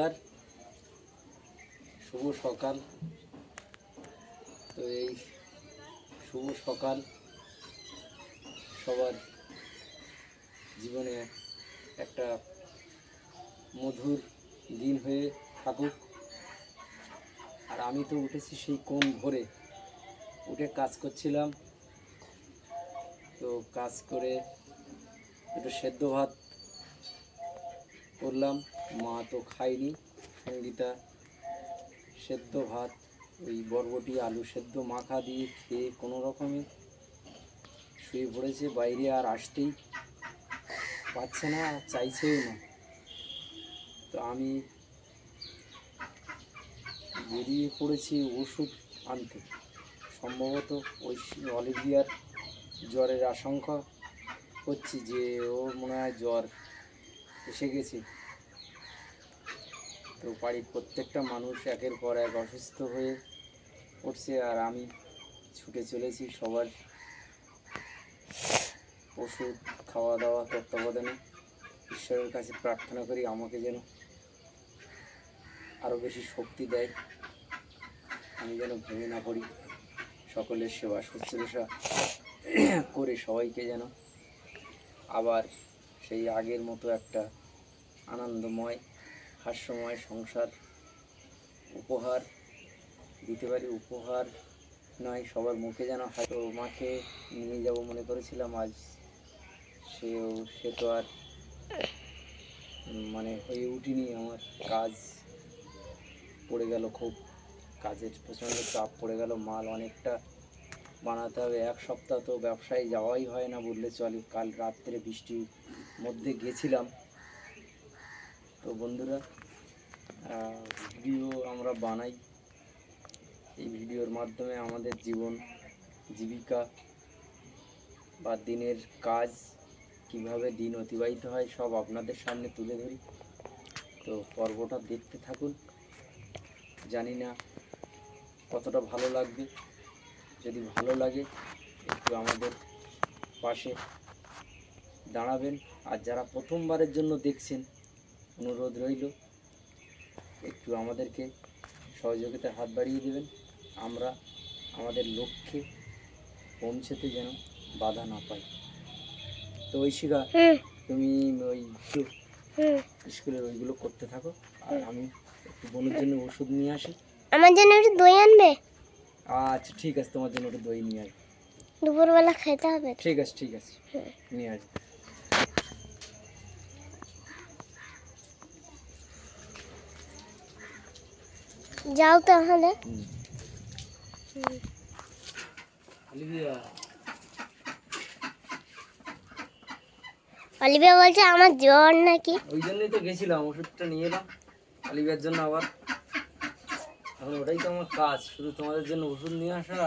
নমস্কার। শুভ সকাল। তো এই শুভ সকাল সবার জীবনে একটা মধুর দিন হয়ে থাকুক। আর আমি তো উঠেছি সেই কোন ভোরে। উঠে কাজ করছিলাম। তো কাজ করে একটু সেদ্ধ ভাত করলাম। মা তো খায়নি। সঙ্গীতা সেদ্ধ ভাত, ওই বরবটি, আলু সেদ্ধ মাখা দিয়ে খেয়ে কোনো রকমে শুয়ে পড়েছে। বাইরে আর আসতেই পাচ্ছে না, চাইছেও না। তো আমি বেরিয়ে পড়েছি ওষুধ আনতে। সম্ভবত ওই অলিভিয়ার জ্বরের আশঙ্কা হচ্ছে যে ওর মনে হয় জ্বর এসে গেছি। তো বাড়ির প্রত্যেকটা মানুষ একের পর এক অসুস্থ হয়ে পড়ছে আর আমি ছুটে চলেছি সবার ওষুধ খাওয়া দাওয়া তত্ত্বাবধানে। ঈশ্বরের কাছে প্রার্থনা করি আমাকে যেন আরও বেশি শক্তি দেয়। আমি যেন ভেঙে না পড়ি। সকলের সেবা, শুশ্রূষা করে সবাইকে যেন আবার সেই আগের মতো একটা আনন্দময়, হাস্যময় সংসার, উপহার দিতে পারি উপহার নয়, সবার মুখে যেন হয়তো মাকে নিয়ে যাব মনে করেছিলাম, আজ সেও, সে তো আর মানে হয়ে উঠিনি আমার কাজ। পড়ে গেল খুব, কাজের প্রচণ্ড চাপ পড়ে গেল, মাল অনেকটা বানাতে হবে। এক সপ্তাহ তো ব্যবসায় যাওয়াই হয় না বললে চলে। কাল রাত্রে বৃষ্টির মধ্যে গেছিলাম। তো বন্ধুরা ভিডিও আমরা বানাই। এই ভিডিওর মাধ্যমে আমাদের জীবন, জীবিকা বা দিনের কাজ কীভাবে দিন অতিবাহিত হয় সব আপনাদের সামনে তুলে ধরি। তো পর্বটা দেখতে থাকুন। জানি না কতটা ভালো লাগবে। যদি ভালো লাগে, একটু আমাদের পাশে দাঁড়াবেন। আর যারা প্রথমবারের জন্য দেখছেন অনুরোধ রইল একটু আমাদেরকে সহযোগিতার হাত বাড়িয়ে দেবেন। আমরা আমাদের লক্ষ্যে পৌঁছতে যেন বাধা না পাই। তো ঐশিকা হুম তুমি ওই স্কুলের ওইগুলো করতে থাকো আর আমি একটু বোনের জন্য ওষুধ নিয়ে আসি। আমার জন্য একটু দই আনবে? আচ্ছা ঠিক আছে তোমার জন্য একটু দই নিয়ে আসি দুপুরবেলা খেতে হবে। ঠিক আছে ঠিক আছে। নিয়ে আসি যাও তাহলে। অলিভিয়া। বলছে আমার জ্বর নাকি? ওই জন্যই তো গেছিলাম ওষুধটা নিয়ে এলাম অলিভিয়ার জন্য আবার। এখন ওটাই তো আমার কাজ শুধু তোমাদের জন্য ওষুধ নিয়ে আসা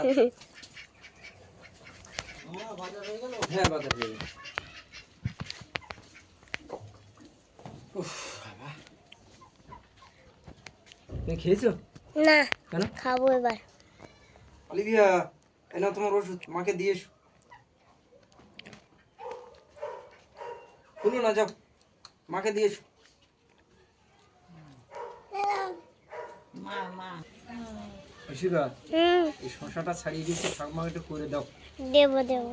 হ্যাঁ বাজার হয়ে গেছে তুমি খেয়েছো? না কেন? খাব এবার। অলিভিয়া এনা তোমার ওষুধ মাকে দিয়ে এসো। শুনো না যাও। মাকে দিয়ে এসো। এই শশাটা ছাড়িয়ে দিয়েছি ঠাকুমাকে একটু করে দাও। দেবো দেবো।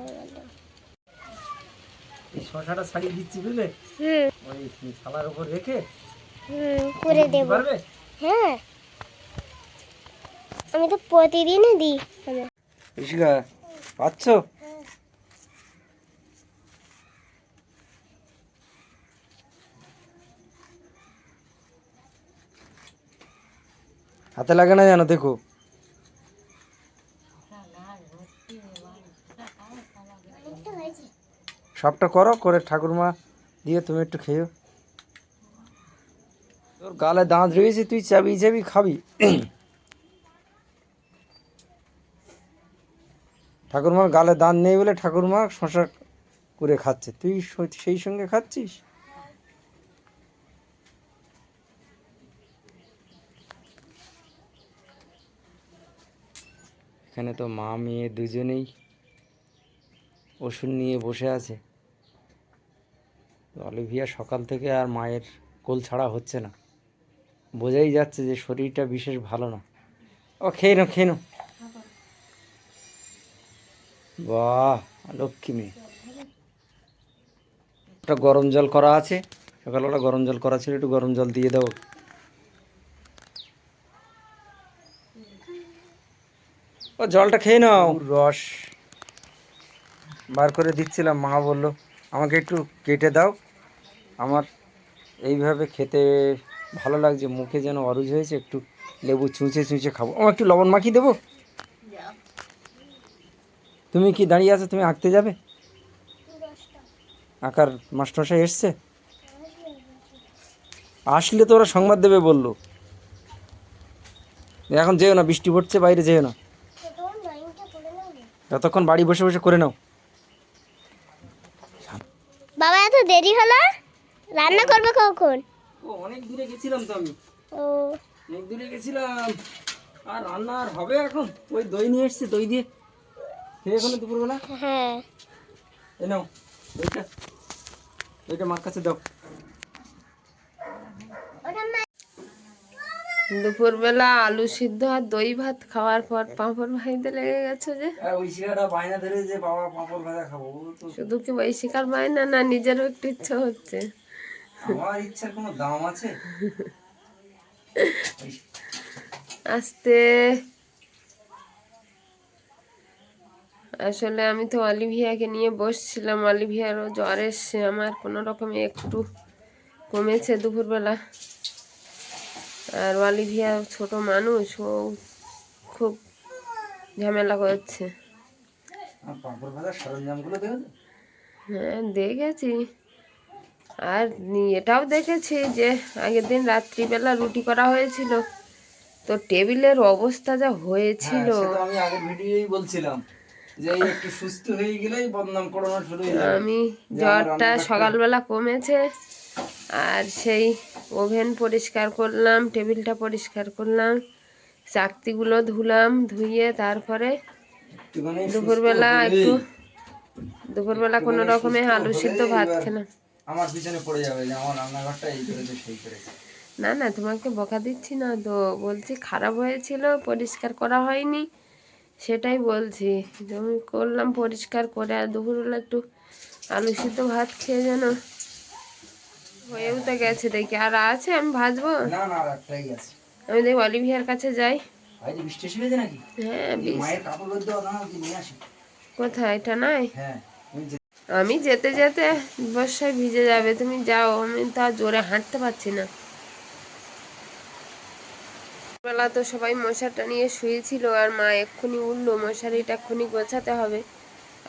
এই শশাটা ছাড়িয়ে দিচ্ছি বুঝলে? ওই থালার উপর রেখে করে দেবো। পারবে? হ্যাঁ। আমি তো প্রতিদিনই দিই। ঋষিকা পাচ্ছ? হাতে লাগে না জানো দেখো। সবটা করো, করে ঠাকুরমা দিয়ে তুমি একটু খেয়েও। তোর গালে দাঁত রয়েছে, তুই চাবি চাবি খাবি। ঠাকুরমার গালে দান নেই বলে ঠাকুরমা শশা করে খাচ্ছে। তুই সেই সঙ্গে খাচ্ছিস? এখানে তো মা মেয়ে দুজনেই ওষুধ নিয়ে বসে আছে। অলিভিয়া সকাল থেকে আর মায়ের কোল ছাড়া হচ্ছে না। বোঝাই যাচ্ছে যে শরীরটা বিশেষ ভালো না। ও খেয়ে নাও খেয়ে নাও বাহ, লক্ষ্মী মেয়ে। একটা গরম জল করা আছে। সকালবেলা গরম জল করা ছিল, একটু গরম জল দিয়ে দাও। ও, জলটা খেয়ে নাও। রস। বার করে দিচ্ছিলাম, মা বলল, আমাকে একটু কেটে দাও। আমার এইভাবে খেতে ভালো লাগছে, মুখে যেন অরুজ হয়েছে, একটু লেবু চুঁচে চুঁচে খাব। আমার একটু লবণ মাখিয়ে দেবো? তুমি কি দাঁড়িয়ে আছো? তুমি আঁকতে যাবে? আঁকার মাস্টারমশাই এসছে? আসলে তো ওরা সংবাদ দেবে বলল। এখন যেও না বৃষ্টি পড়ছে বাইরে যেও না। যতক্ষণ বাড়ি বসে বসে করে নাও। বাবা এত দেরি হলো? রান্না করবে কখন? ও অনেক দূরে গেছিলাম তো আমি। ও। অনেক দূরে গেছিলাম। আর রান্না আর হবে এখন? ওই দই নিয়ে এসছে দই দিয়ে। খেয়ে এখন দুপুরবেলা? হ্যাঁ। এ নাও দইটা দইটা মার কাছে দাও। দুপুরবেলা আলু সিদ্ধ আর দই ভাত খাওয়ার পর পাঁপড় ভাইতে লেগে গেছে যে। আর ওই শিকাটা বায়না ধরে যে বাবা পাঁপড় ভাজা খাব শুধু কি ওই শিকার পায় না না নিজেরও একটু ইচ্ছা হচ্ছে। আমার ইচ্ছার কোনো দাম আছে? আস্তে আসলে আমি তো অলিভিয়াকে নিয়ে বসছিলাম। অলিভিয়ারও জ্বর এসছে। আমার কোনো রকমে একটু কমেছে দুপুরবেলা। আর অলিভিয়া ছোট মানুষ ও খুব ঝামেলা করছে? হ্যাঁ দেখেছি। আর এটাও দেখেছি যে আগের দিন রাত্রিবেলা রুটি করা হয়েছিল। তো টেবিলের অবস্থা যা হয়েছিল। হ্যাঁ, আমি আগের ভিডিওই বলছিলাম। একটু সুস্থ হয়ে গেলেই বদনাম করানো শুরু হয়ে যাবে। আমি জ্বরটা সকালবেলা কমেছে আর সেই ওভেন পরিষ্কার করলাম টেবিলটা পরিষ্কার করলাম চাকতিগুলো ধুলাম ধুয়ে তারপরে দুপুরবেলা একটু দুপুরবেলা কোনো রকমে আলু সিদ্ধ ভাত খেলাম। আমার পিছনে পড়ে যাবে যে আমার রান্নাঘরটা এই করেছে সেই করেছে না না তোমাকে বকা দিচ্ছি না তো বলছি খারাপ হয়েছিল পরিষ্কার করা হয়নি সেটাই বলছি আমি করলাম পরিষ্কার করে আর দুপুরবেলা একটু আলু সিদ্ধ ভাত খেয়ে যেন হয়েও তো গেছে দেখি। আর আছে আমি ভাজবো? আমি দেখি অলিভিয়ার কাছে যাই। হ্যাঁ কোথায়? এটা নাই? হ্যাঁ আমি আমি যেতে যেতে বর্ষায় ভিজে যাবে তুমি যাও আমি তা জোরে হাঁটতে পারছি না। বেলা তো সবাই মশারটা নিয়ে শুয়েছিল আর মা এক্ষুনি উঠল, মশারিটা এক্ষুনি গোছাতে হবে।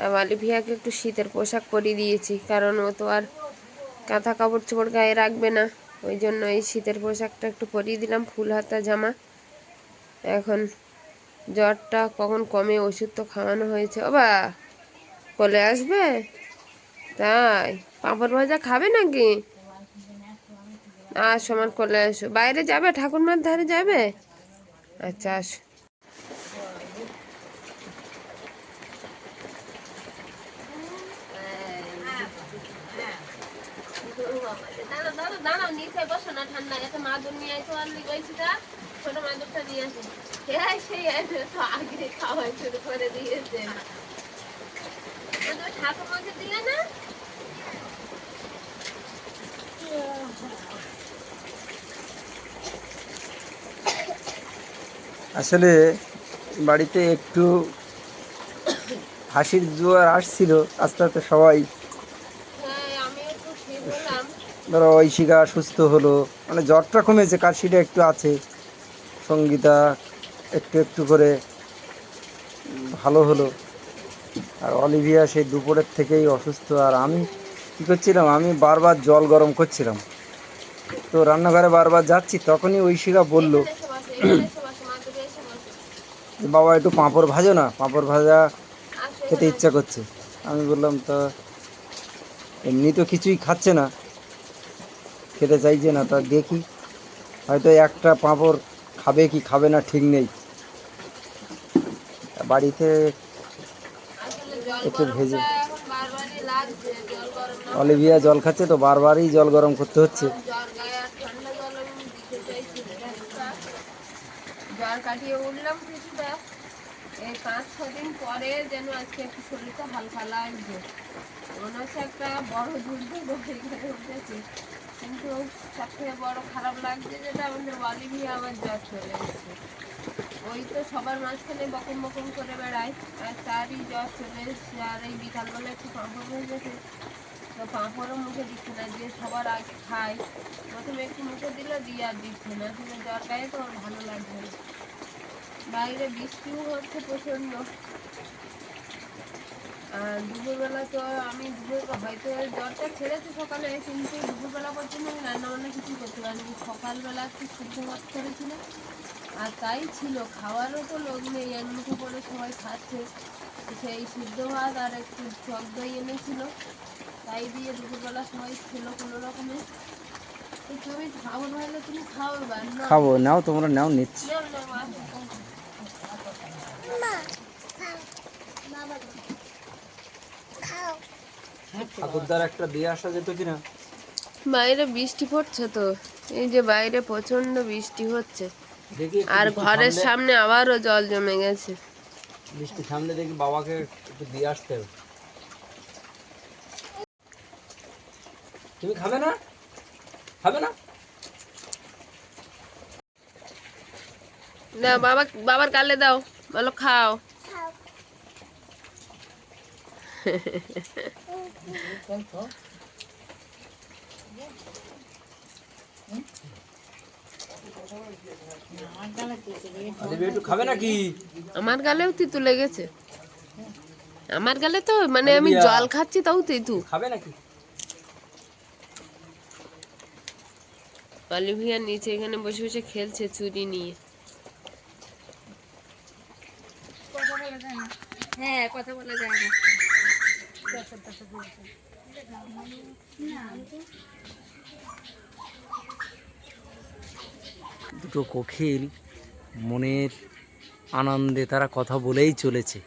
আর অলিভিয়াকে একটু শীতের পোশাক পরিয়ে দিয়েছি, কারণ ও তো আর কাঁথা কাপড় চোপড় গায়ে রাখবে না। ওই জন্য এই শীতের পোশাকটা একটু পরিয়ে দিলাম, ফুল হাতা, জামা। এখন জ্বরটা কখন কমে, ওষুধ তো খাওয়ানো হয়েছে। ও বা, কোলে আসবে? তাই, পাঁপড় ভাজা খাবে নাকি? আর আমার কোলে, আসো। বাইরে যাবে? ঠাকুরমার ধারে যাবে? আচ্ছা আস বসো না ঠান্ডা এত মাদুর নিয়ে আসো আর লিখেছি তা ছোট মাদুরটা নিয়ে আসো হ্যাঁ সেই তো আগে খাওয়া শুরু করে দিয়েছে ঠাকুর দিলে না আসলে বাড়িতে একটু হাসির জোয়ার আসছিল, আস্তে আস্তে সবাই ধরো ঐশিকা সুস্থ হলো মানে জ্বরটা কমেছে, কাশিটা একটু আছে, সঙ্গীতা একটু একটু করে ভালো হলো। আর অলিভিয়া সেই দুপুরের থেকেই অসুস্থ, আর আমি কী করছিলাম, আমি বারবার জল গরম করছিলাম। তো রান্নাঘরে বারবার যাচ্ছি, তখনই ঐশিকা বলল এসে বসো এখানে এসে বসো মাদুরে এসে বসো যে বাবা একটু পাঁপড় ভাজো না পাঁপড় ভাজা খেতে ইচ্ছা করছে। আমি বললাম তা এমনি তো কিছুই খাচ্ছে না খেতে চাইছে না তা দেখি। হয়তো একটা পাঁপড় খাবে কি খাবে না ঠিক নেই। বাড়িতে একটু ভেজে অলিভিয়া জল খাচ্ছে তো বারবারই জল গরম করতে হচ্ছে জ্বর গায়ে আর ঠান্ডা জল আমি দিতে চাইছি না জ্বর কাটিয়ে উঠলাম কিছুটা। এই পাঁচ, ছ দিন পরে যেন আজকে একটু শরীরটা হালকা লাগছে। মনে হচ্ছে একটা বড় বয়ে গেলে উঠেছে। কিন্তু সব থেকে বড় খারাপ লাগছে যেটা, আমাদের অলিভিয়া আমার জ্বর চলে এসেছে। ওই তো সবার মাঝখানে বকম বকম করে বেড়ায়, আর তারই জ্বর চলে এসছে, আর এই বিকালবেলা একটু পাঁপড় হয়ে গেছে। তো পাঁপড়ও মুখে দিচ্ছে না, যে সবার আগে খায়। প্রথমে একটু মুখে দিল, দিয়ে আর দিচ্ছে না। আসলে জ্বর গায়ে তো ভালো লাগছে না। বাইরে বৃষ্টিও হচ্ছে প্রচণ্ড। আর দুপুরবেলা তো আমি দুপুর হয়তো জ্বরটা ছেড়েছে সকালে কিন্তু দুপুরবেলা পর্যন্ত আমি রান্না বান্না কিছু করতে পারিনি। সকালবেলা একটু শুদ্ধ ভাত করেছিল আর তাই ছিল। খাওয়ারও তো লোক নেই এর মুখে করে সবাই খাচ্ছে। সেই সিদ্ধ ভাত আর একটু টক দই এনেছিল তাই দিয়ে দুপুরবেলা সবাই খেলো কোনো রকমে। তুমি খাব নাহলে তুমি খাও এবার খাব নাও তোমরা নাও নিচ্ছি। ঠাকুরদার একটা দিয়ে আসা যেত কিনা? বাইরে বৃষ্টি পড়ছে তো। এই যে বাইরে প্রচণ্ড বৃষ্টি হচ্ছে। আর ঘরের সামনে আবারও জল জমে গেছে। বৃষ্টি থামলে দেখি বাবাকে একটু দিয়ে আসতে হবে। তুমি খাবে না? খাবে না? না বাবা বাবার কালে দাও। বলো খাও খাও খাবে নাকি? আমার গালেও তিতু লেগেছে। আমার গালে তো মানে আমি জল খাচ্ছি তাও তিতু। খাবে নাকি? অলিভিয়া নিচে এখানে বসে বসে খেলছে চুরি নিয়ে হ্যাঁ কথা বলা যায় না। দুটো কোকিল মনের আনন্দে তারা কথা বলেই চলেছে।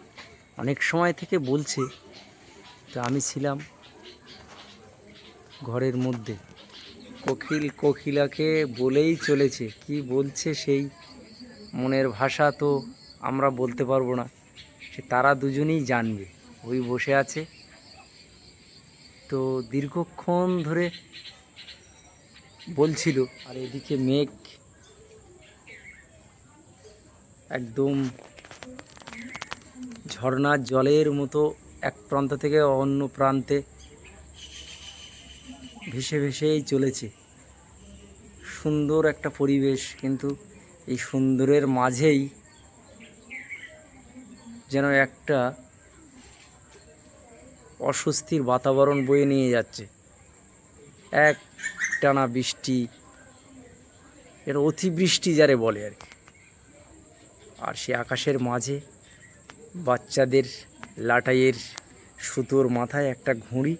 অনেক সময় থেকে বলছে তো আমি ছিলাম ঘরের মধ্যে। কোকিল কোকিলাকে বলেই চলেছে, কি বলছে সেই মনের ভাষা তো আমরা বলতে পারব না। সে তারা দুজনেই জানবে। ওই বসে আছে। তো দীর্ঘক্ষণ ধরে বলছিল, আর এদিকে মেঘ একদম ঝর্ণার জলের মতো এক প্রান্ত থেকে অন্য প্রান্তে ভেসে ভেসেই চলেছে। সুন্দর একটা পরিবেশ, কিন্তু এই সুন্দরের মাঝেই যেন একটা অস্বস্তির বাতাবরণ বয়ে নিয়ে যাচ্ছে। এক টানা বৃষ্টি, এর অতিবৃষ্টি যারে বলে আর কি। আর সে আকাশের মাঝে বাচ্চাদের লাটাইয়ের সুতোর মাথায় একটা ঘুড়ি,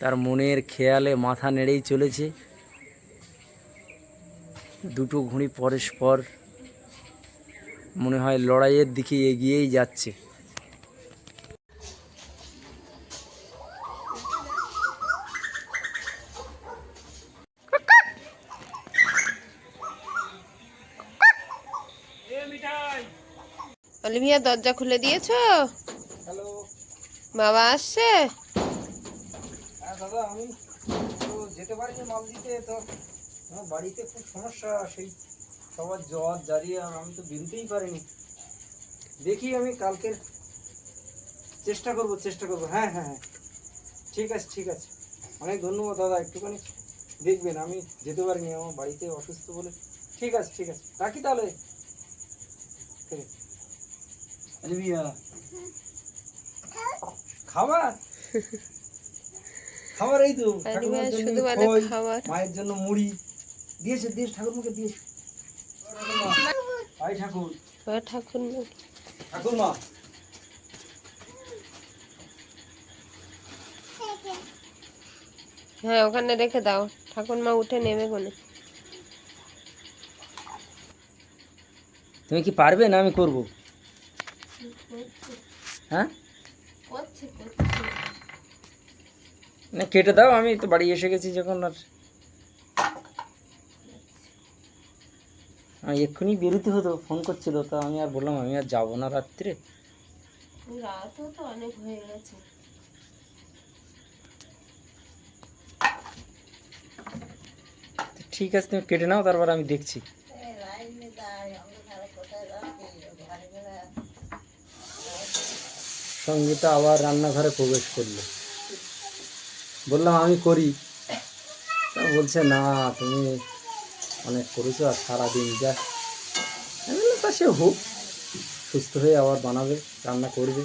তার মনের খেয়ালে মাথা নেড়েই চলেছে। দুটো ঘুড়ি পরস্পর মনে হয় লড়াইয়ের দিকে এগিয়েই যাচ্ছে। অলিভিয়া দরজা খুলে দিয়েছ? হ্যালো বাবা আসছে? হ্যাঁ দাদা আমি তো যেতে পারিনি মাল দিতে তো আমার বাড়িতে খুব সমস্যা সেই সবার জ্বর জারিয়ে আর আমি তো বেরোতেই পারিনি দেখি আমি কালকের চেষ্টা করব চেষ্টা করব হ্যাঁ হ্যাঁ হ্যাঁ ঠিক আছে ঠিক আছে অনেক ধন্যবাদ দাদা একটুখানি দেখবেন আমি যেতে পারিনি আমার বাড়িতে অসুস্থ বলে ঠিক আছে ঠিক আছে রাখি তাহলে ঠিক আছে আলিবিয়া খাবার খাবার এই তো আলিবিয়া ঠাকুমার জন্য শুধু বলে খই, খাবার। মায়ের জন্য মুড়ি। দিয়েছে দিয়েছে ঠাকুরমাকে দিয়েছে। ঠাকুর। ঠাকুর। হ্যাঁ ওখানে রেখে দাও। ঠাকুর মা উঠে নেবে কোনে তুমি কি পারবে না আমি করব? হ্যাঁ? না কেটে দাও আমি তো বাড়ি এসে গেছি যখন আর এক্ষুনি বেরোতে হতো ফোন করছিল তা আমি আর বললাম আমি আর যাব না রাত্রে। রাতও তো অনেক হয়ে গেছে। ঠিক আছে তুমি কেটে নাও তারপর আমি দেখছি। সঙ্গীতা আবার রান্নাঘরে প্রবেশ করল। বললাম আমি করি। বলছে না তুমি অনেক করেছ আর সারাদিন যা। তা সে হোক সুস্থ হয়ে আবার বানাবে রান্না করবে।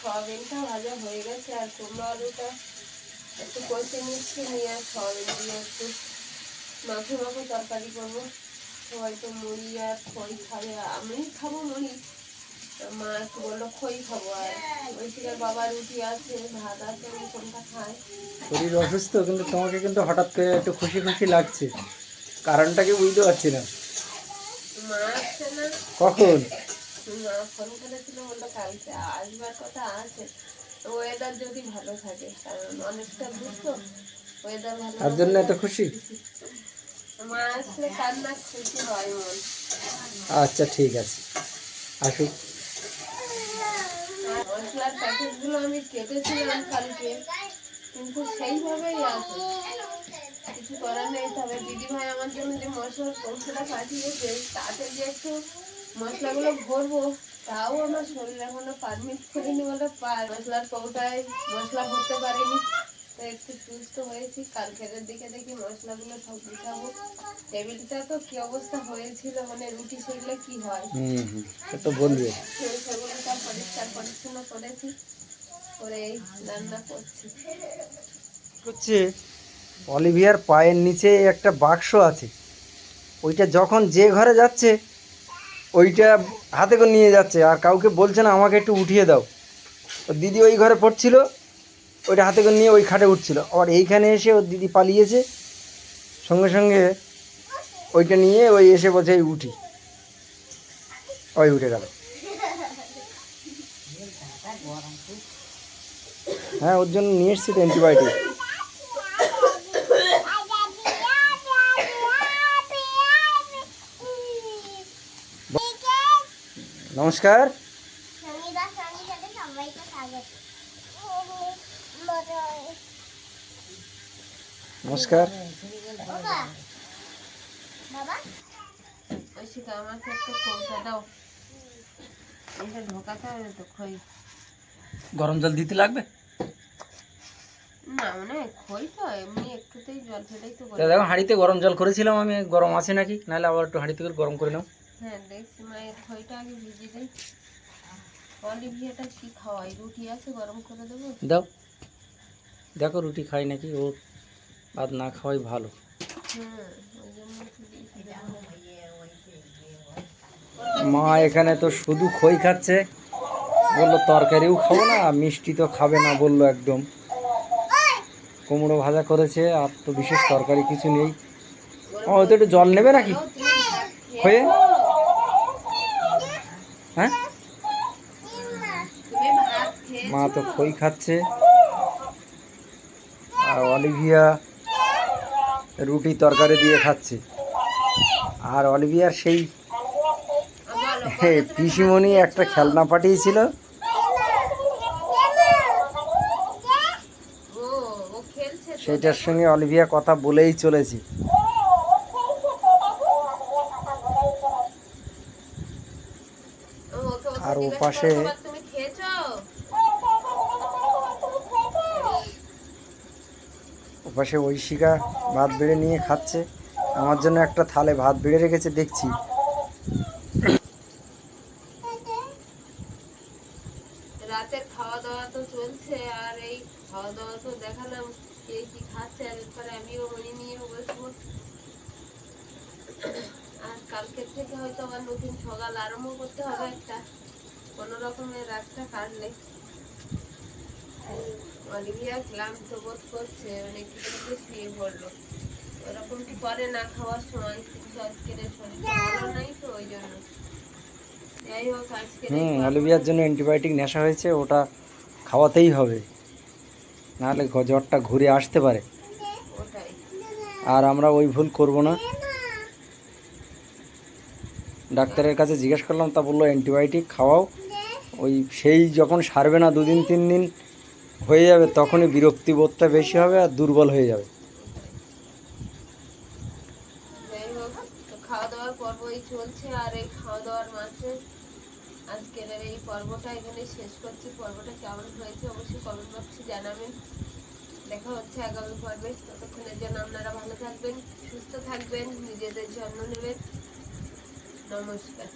সয়াবিনটা ভাজা হয়ে গেছে আর কুমড়ো আলুটা একটু কষে নিচ্ছি নিয়ে আর সয়াবিন দিয়ে একটু মাখো মাখো তরকারি করব। মুড়ি আর খই খাবে আমি খাব মুড়ি। মা একটু বলল খই খাব আর। বাবা রুটি আছে ভাত আছে কোনটা খাই? শরীর অসুস্থ কিন্তু তোমাকে কিন্তু হঠাৎ করে একটু খুশি খুশি লাগছে। কারণটাকে বুঝতে পারছি না। কখন? মা ফোন করেছিল বলল কালকে আসবার কথা আছে। ওয়েদার যদি ভালো থাকে কারণ অনেকটা বুঝতো ওয়েদার তার জন্য এত খুশি? আচ্ছা ঠিক আছে। আসুক। মশলার প্যাকেটগুলো আমি কেটেছিলাম কালকে কিন্তু সেইভাবেই আছে। কিছু করার নেই। তবে দিদি ভাই আমার জন্য যে মশলার কৌশলটা পাঠিয়েছে তাতে যে একটু মশলাগুলো ভরবো তাও আমার শরীর এখনও পারমিট করিনি বলে পার মশলার কৌটায় মশলা ভরতে পারিনি। তো একটু সুস্থ হয়েছি। কালকের দিকে দেখি মশলাগুলো সব গুছাবো। টেবিলটা তো কি অবস্থা হয়েছিল? মানে রুটি সেগুলো কি হয়? তো বলবে। সেগুলোটা পরিষ্কার পরিচ্ছন্ন করেছি। করে এই রান্না করছি? অলিভিয়ার পায়ের নিচে একটা বাক্স আছে। ওইটা যখন যে ঘরে যাচ্ছে, ওইটা হাতে করে নিয়ে যাচ্ছে আর কাউকে বলছে না, আমাকে একটু উঠিয়ে দাও। দিদি ওই ঘরে পড়ছিল, ওইটা হাতে করে নিয়ে ওই খাটে উঠছিল। আবার এইখানে এসে ওর দিদি পালিয়েছে, সঙ্গে সঙ্গে ওইটা নিয়ে ওই এসে বলছে, এই উঠি। ওই উঠে গেল। হ্যাঁ ওর জন্য নিয়ে এসছি তো অ্যান্টিবায়োটিক নমস্কার সঙ্গীতা সঙ্গীর সাথে সবাইকে স্বাগত নমস্কার বাবা বাবা ঐশিকা আমাকে একটু কৌটা দাও এটা ঢোকাতে হবে তো খই। গরম জল দিতে লাগবে? না মানে খই তো এমনি একটুতেই জল ফেলেই তো দেখো হাঁড়িতে গরম জল করেছিলাম আমি গরম আছে নাকি? নাহলে আবার একটু হাঁড়িতে করে গরম করে নাও। হ্যাঁ দেখছি মায়ের খইটা আগে দেই অলিভিয়াটা কি খাওয়াই? রুটি আছে, গরম করে দাও। দেখো রুটি খাই নাকি, ও ভাত না খাওয়াই ভালো। মা এখানে তো শুধু খই খাচ্ছে। বলল, তরকারিও খাব না, মিষ্টি তো খাবে না, বলল একদম। কুমড়ো ভাজা করেছে, আর তো বিশেষ তরকারি কিছু নেই। ও তো একটু জল নেবে নাকি? খয়ে হ্যাঁ? মা তো খই খাচ্ছে। আর অলিভিয়া রুটি তরকারি দিয়ে খাচ্ছে। আর অলিভিয়ার সেই পিসিমণি একটা খেলনা পাঠিয়েছিল। সেটার সঙ্গে অলিভিয়া কথা বলেই চলেছে ও, ওকে আর ওপাশে- ঐশিকা ভাত বেড়ে নিয়ে খাচ্ছে। আমার জন্য একটা থালে ভাত বেড়ে রেখেছে, দেখছি। রাতের খাওয়া দাওয়া তো চলছে, আর এই খাওয়া দাওয়া তো দেখালাম কে কি খাচ্ছে আর কালকের থেকে হয়তো আবার নতুন সকাল আরম্ভ করতে হবে একটা। কোনো রকমের রাতটা কাটলে অলিভিয়া ক্লান্ত বোধ করছে অনেক কিছু শুয়ে পড়ল। ওরকম কি করে না খাওয়ার সময়? কিন্তু আজকের শরীরটা ভালো নাই তো ওই জন্য। যাই হোক আজকে হুম অলিভিয়ার জন্য অ্যান্টিবায়োটিক নেশা হয়েছে ওটা খাওয়াতেই হবে। নাহলে জ্বরটা ঘুরে আসতে পারে। আর আমরা ওই ভুল করব না। ডাক্তারের কাছে জিজ্ঞেস করলাম তা বলল অ্যান্টিবায়োটিক খাওয়াও। ওই সেই যখন সারবে না দুদিন, তিন দিন হয়ে যাবে, তখনই বিরক্তি বোধটা বেশি হবে আর দুর্বল হয়ে যাবে। খাওয়া দাওয়ার পর্বই চলছে আর এই খাওয়া দাওয়ার মাঝে আজকের এই শেষ করছি। পর্বটা হয়েছে অবশ্যই দেখা হচ্ছে আগামী পর্বে। ততক্ষণের জন্য আপনারা ভালো থাকবেন, সুস্থ থাকবেন, নিজেদের যত্ন নেবেন। নমস্কার।